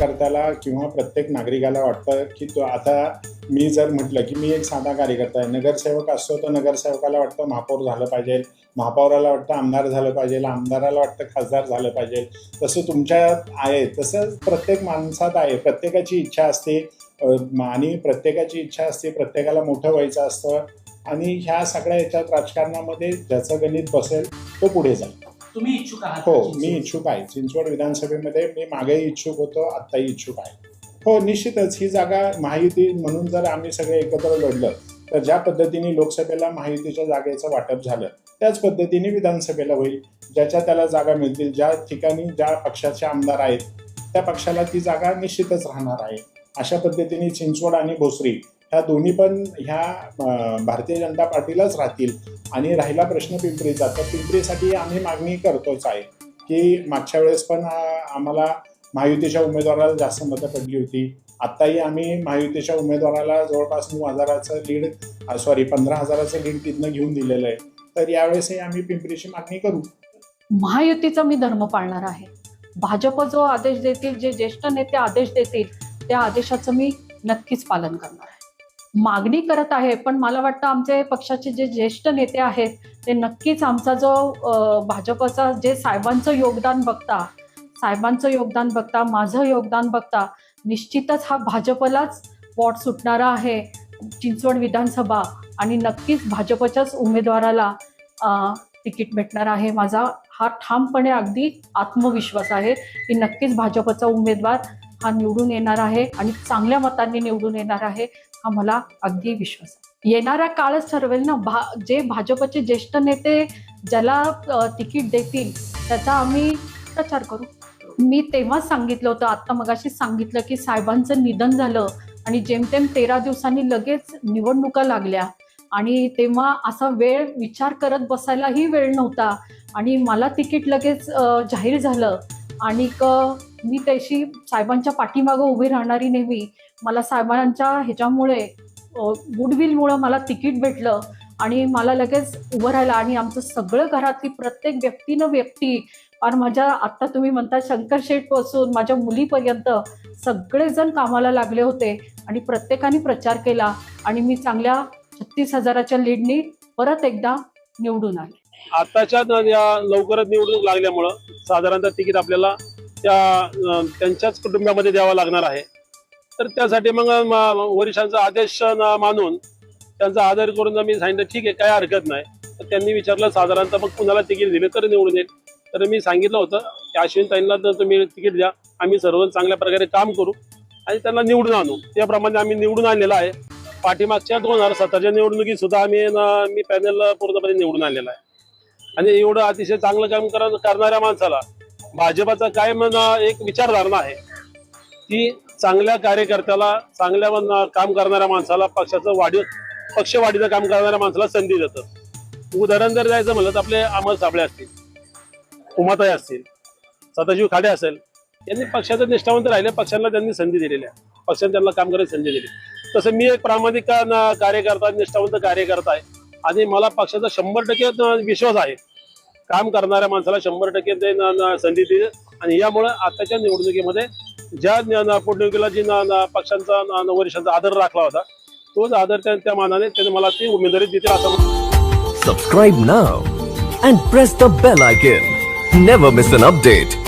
कार्यकर्त्याला किंवा प्रत्येक नागरिकाला वाटतं की तो आता मी जर म्हटलं की मी एक साधा कार्यकर्ता आहे नगरसेवक असतो तर नगरसेवकाला वाटतं महापौर झालं पाहिजे महापौराला वाटतं आमदार झालं पाहिजे आमदाराला वाटतं खासदार झालं पाहिजे. तसं तुमच्यात आहे तसं प्रत्येक माणसात आहे. प्रत्येकाची इच्छा असते आणि प्रत्येकाची इच्छा असते प्रत्येकाला मोठं व्हायचं असतं. आणि ह्या सगळ्या याच्यात राजकारणामध्ये ज्याचं गणित बसेल तो पुढे जाईल. तुम्ही इच्छुक आहात हो मी इच्छुक आहे. चिंचवड विधानसभेमध्ये मी मागेही इच्छुक होतो आत्ताही इच्छुक आहे. हो निश्चितच ही जागा महायुती म्हणून जर आम्ही सगळे एकत्र लढलं तर ज्या पद्धतीने लोकसभेला महायुतीच्या जागेचं वाटप झालं त्याच पद्धतीने विधानसभेला होईल. ज्याच्या त्याला जागा मिळतील ज्या ठिकाणी ज्या पक्षाचे आमदार आहेत त्या पक्षाला ती जागा निश्चितच राहणार आहे. अशा पद्धतीने चिंचवड आणि भोसरी ह्या दोन्ही पण ह्या भारतीय जनता पार्टीलाच राहतील. आणि राहिला प्रश्न पिंपरीचा. तर पिंपरीसाठी आम्ही मागणी करतोच आहे की मागच्या वेळेस पण आम्हाला महायुतीच्या उमेदवाराला जास्त मतं पडली होती. आत्ताही आम्ही महायुतीच्या उमेदवाराला जवळपास नऊ हजाराचं लीड सॉरी पंधरा हजाराचं लीड तिथनं घेऊन दिलेलं आहे. तर यावेळेसही आम्ही पिंपरीची मागणी करू. महायुतीचा मी धर्म पाळणार आहे. भाजप जो आदेश देतील जे ज्येष्ठ नेते आदेश देतील त्या आदेशाचं मी नक्कीच पालन करणार आहे. मागणी करत आहे पण मला वाटतं आमचे पक्षाचे जे ज्येष्ठ नेते आहेत ते नक्कीच आमचा जो भाजपचा जे साहेबांचं योगदान बघता साहेबांचं योगदान बघता माझं योगदान बघता निश्चितच हा भाजपलाच वॉट सुटणारा आहे चिंचवड विधानसभा आणि नक्कीच भाजपच्याच उमेदवाराला तिकीट भेटणार आहे. माझा हा ठामपणे अगदी आत्मविश्वास आहे की नक्कीच भाजपचा उमेदवार हा निवडून येणार आहे आणि चांगल्या मतांनी निवडून येणार आहे हा मला अगदी विश्वास आहे. येणारा काळच ठरवेल ना भा जे भाजपचे ज्येष्ठ नेते ज्याला तिकीट देतील त्याचा आम्ही प्रचार करू. मी तेव्हाच सांगितलं होतं आत्ता मगाशी सांगितलं की साहेबांचं निधन झालं आणि जेमतेम तेरा दिवसांनी लगेच निवडणुका लागल्या आणि तेव्हा असा वेळ विचार करत बसायलाही वेळ नव्हता आणि मला तिकीट लगेच जाहीर झालं. आणि क मी त्याशी साहेबांच्या पाठीमागं उभी राहणारी नेहमी मला साहेबांच्या ह्याच्यामुळे गुडविलमुळं मला तिकीट भेटलं आणि मला लगेच उभं राहिलं आणि आमचं सगळं घरातली प्रत्येक व्यक्तीनं व्यक्ती आणि माझ्या आत्ता तुम्ही म्हणता शंकर शेठपासून माझ्या मुलीपर्यंत सगळेजण कामाला लागले होते आणि प्रत्येकाने प्रचार केला आणि मी चांगल्या छत्तीस हजाराच्या लीडनी परत एकदा निवडून आले. आताच्या या लवकरच निवडणूक लागल्यामुळं साधारणतः तिकीट आपल्याला त्या त्यांच्याच कुटुंबामध्ये द्यावं लागणार आहे. तर त्यासाठी मग वरिष्ठांचा आदेश मानून त्यांचा आदर करून मी सांगितलं ठीक आहे काय हरकत नाही. तर त्यांनी विचारलं साधारणतः मग कुणाला तिकीट दिले तर निवडून येईल. तर मी सांगितलं होतं की अश्विन ताईंना तर तुम्ही तिकीट द्या आम्ही सर्वजण चांगल्या प्रकारे काम करू आणि त्यांना निवडून आणू. त्याप्रमाणे आम्ही निवडून आणलेला आहे. पाठीमागच्या दोन हजार सतराच्या निवडणुकीत सुद्धा आम्ही मी पॅनल पूर्णपणे निवडून आणलेला आहे. आणि एवढं अतिशय चांगलं काम करणाऱ्या माणसाला भाजपाचा काय म्हण एक विचारधारणा आहे. की चांगल्या कार्यकर्त्याला चांगल्या काम करणाऱ्या माणसाला पक्षाचं वाढीव पक्षवाढीचं काम करणाऱ्या माणसाला संधी देतं. उदाहरण जर द्यायचं म्हणलं तर आपले अमर साबळे असतील उमाताई असतील सदाशिव खाडे असेल यांनी पक्षाचं निष्ठावंत राहिले पक्षांना त्यांनी संधी दिलेल्या पक्षाने त्यांना काम करायची संधी दिली. तसं मी एक प्रामाणिक कार्यकर्ता निष्ठावंत कार्यकर्ता आहे. आणि मला पक्षाचा शंभर टक्के विश्वास आहे. काम करणाऱ्या माणसाला शंभर टक्के ते न- न- संधी दिली आणि यामुळे आताच्या निवडणुकीमध्ये ज्या न- न- पोटनिवडणुकीला जी न- न- पक्षांचा न- न- वरिष्ठांचा आदर राखला होता तोच आदर त्या त्या मानाने त्याने मला ती उमेदवारी देतील असं Subscribe now and press the bell icon. Never miss an update.